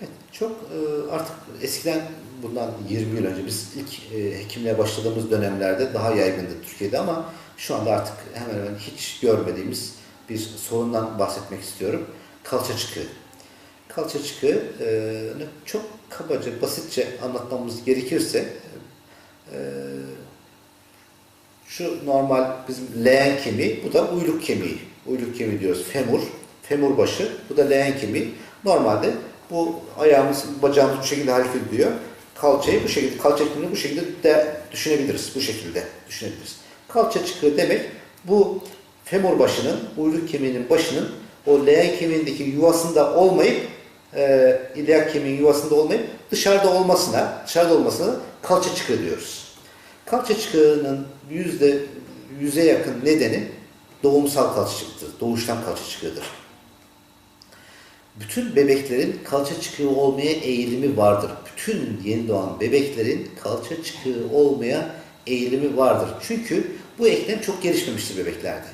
Evet, çok e, artık eskiden bundan 20 yıl önce biz ilk e, hekimliğe başladığımız dönemlerde daha yaygındı Türkiye'de ama şu anda artık hemen hemen hiç görmediğimiz bir sorundan bahsetmek istiyorum. Kalça çıkığı. Kalça çıkığını çok kabaca, basitçe anlatmamız gerekirse e, şu normal bizim leğen kemiği, bu da uyluk kemiği. Uyluk kemiği diyoruz. Femur, femur başı. Bu da leğen kemiği. Normalde bu ayağımız, bacağımız bu şekilde hareket ediliyor. Kalçayı bu şekilde, kalça kemiğini bu şekilde de düşünebiliriz. Bu şekilde düşünebiliriz. Kalça çıkığı demek bu femur başının, uyluk kemiğinin başının o leğen kemiğindeki yuvasında olmayıp e, ilyak kemiğin yuvasında olmayıp dışarıda olmasına, dışarıda olmasına kalça çıkığı diyoruz. Kalça çıkığının yüzde yüze yakın nedeni doğumsal kalça çıkıdır. Doğuştan kalça çıkığıdır. Bütün bebeklerin kalça çıkığı olmaya eğilimi vardır. Bütün yeni doğan bebeklerin kalça çıkığı olmaya eğilimi vardır. Çünkü bu eklem çok gelişmemiştir bebeklerde.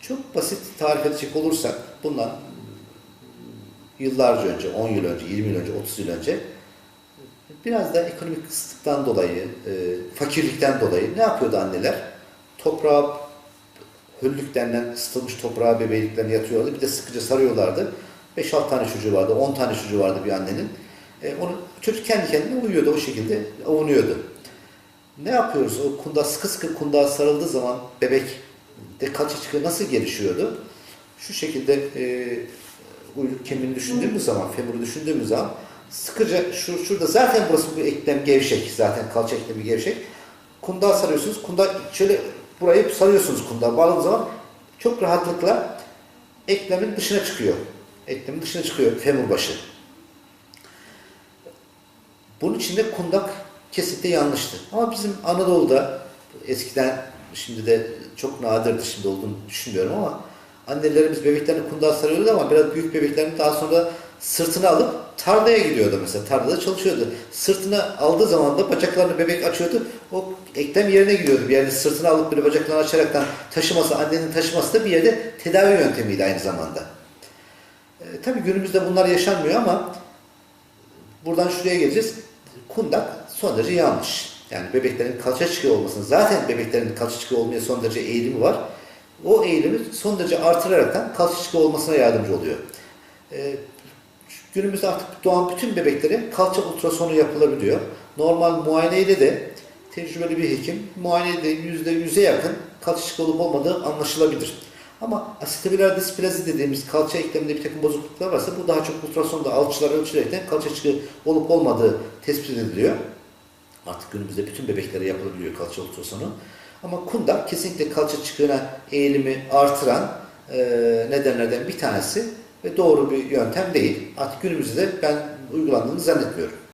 Çok basit tarif edecek olursak bundan yıllarca önce, 10 yıl önce, 20 yıl önce, 30 yıl önce biraz da ekonomik kısıtlıktan dolayı, e, fakirlikten dolayı ne yapıyordu anneler? Toprağa, höllük denilen ısıtılmış toprağa bebekliklerini yatıyorlardı. Bir de sıkıca sarıyorlardı. 5-6 tane çocuğu vardı, 10 tane çocuğu vardı bir annenin. E, onu, çocuk kendi kendine uyuyordu o şekilde, avunuyordu. Ne yapıyoruz? O kunda sıkı sıkı kundağa sarıldığı zaman bebek de kalça çıkığı nasıl gelişiyordu? Şu şekilde e, uyluk kemiğini düşündüğümüz zaman, femuru düşündüğümüz zaman sıkıca şu, şurada zaten burası bu eklem gevşek. Zaten kalça eklemi gevşek. Kundağa sarıyorsunuz. Kunda şöyle burayı sarıyorsunuz kundağa bağladığınız zaman çok rahatlıkla eklemin dışına çıkıyor. Eklemin dışına çıkıyor femur başı. Bunun için de kundak kesinlikle yanlıştı. Ama bizim Anadolu'da eskiden şimdi de çok nadirdir şimdi olduğunu düşünmüyorum ama annelerimiz bebeklerini kundağa sarıyordu ama biraz büyük bebeklerini daha sonra sırtına alıp tarlaya gidiyordu mesela. Tarlada çalışıyordu. Sırtına aldığı zaman da bacaklarını bebek açıyordu. O eklem yerine gidiyordu. Bir yerde sırtına alıp böyle bacaklarını açaraktan taşıması, annenin taşıması da bir yerde tedavi yöntemiydi aynı zamanda. Tabii günümüzde bunlar yaşanmıyor ama buradan şuraya geleceğiz. Kundak son derece yanlış. Yani bebeklerin kalça çıkığı olmasının, zaten bebeklerin kalça çıkığı olmaya son derece eğilimi var. O eğilimi son derece artıraraktan kalça çıkığı olmasına yardımcı oluyor. Ee, günümüzde artık doğan bütün bebeklere kalça ultrasonu yapılabiliyor. Normal muayeneyle de tecrübeli bir hekim muayenede yüzde yüze yakın kalça çıkığı olup olmadığı anlaşılabilir. Ama asitabiler displazi dediğimiz kalça ekleminde bir takım bozukluklar varsa bu daha çok ultrasonda alçılar ölçülerekten kalça çıkığı olup olmadığı tespit ediliyor. Artık günümüzde bütün bebeklere yapılabiliyor kalça ultrasonu. Ama kundak kesinlikle kalça çıkığına eğilimi artıran e, nedenlerden bir tanesi ve doğru bir yöntem değil. Artık günümüzde de ben uygulandığını zannetmiyorum.